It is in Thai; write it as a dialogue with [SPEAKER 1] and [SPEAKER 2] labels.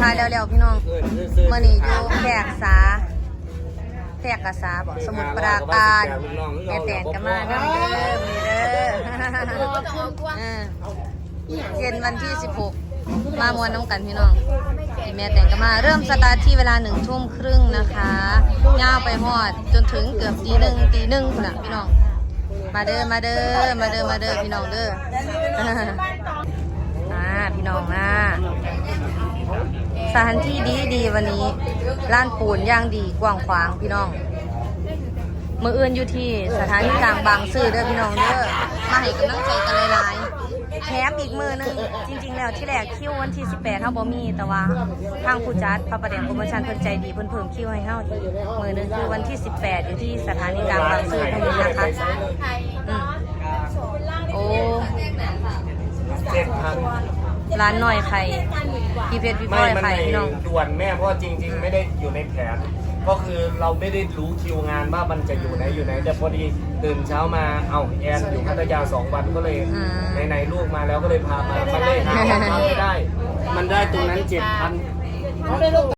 [SPEAKER 1] ทายแล้วๆพี่น้อง
[SPEAKER 2] เออซื้อๆ
[SPEAKER 1] มื่อนี้อยู่แพรกษาแพรกษาบอกสมุทรปราการแม่แตนกันมาน้ำเด้อมีเด้อเออเย็นวันที่ 16 มามวนน้องกันพี่น้องที่แม่แต่งกันมาเริ่มสตาร์ทที่เวลาหนึ่งทุ่มครึ่งนะคะย่าวไปฮอดจนถึงเกือบตีหนึ่งตีหนึ่งคุณน่ะพี่น้อง มาเด้อมาเด้อมาเด้อมาเด้อพี่น้องเด้ออ่าพี่น้องนะส ถานที่ดีดีวันนี้ร้านปูนย่างดีกว้างขวางพี่น้องมืออื่นอยู่ที่สถานีกลางบางซื่อเด้อพี่น้องเด้อมาให้กำลังใจกันหลายๆแถมอีกมือหนึงจริง ๆ แล้วที่แรกคิววันที่ 18เฮาบ่มีแต่ว่าทางผู้จัดพระประแดงโปรโมชั่นเพิ่นใจดีเพิ่นเพิ่มคิวให้เฮาอีกมือหนึงคือวันที่ 18 อยู่ที่สถานีกลางบางซื่อตรงนี้นะคะอืมโอ้
[SPEAKER 2] เจ็ดพัน
[SPEAKER 1] ร้านหน่อยไข่พี่เพชรพี่พล
[SPEAKER 2] ไม่
[SPEAKER 1] อย
[SPEAKER 2] มัน
[SPEAKER 1] ไข่
[SPEAKER 2] ใน
[SPEAKER 1] พี่น้อง
[SPEAKER 2] ด่วนแม่เพราะจริง ๆ ไม่ได้อยู่ในแผน ก็คือเราไม่ได้รู้คิวงานว่ามันจะอยู่ไหนอยู่ไหน แต่พอดีตื่นเช้ามาเอ้าแอนอยู่พัทยาสองวันก็เลยไหนๆลูกมาแล้วก็เลยพามามันเลยหาวันมาไม่ได้ มันได้ตรงนั้นเจ็ดพัน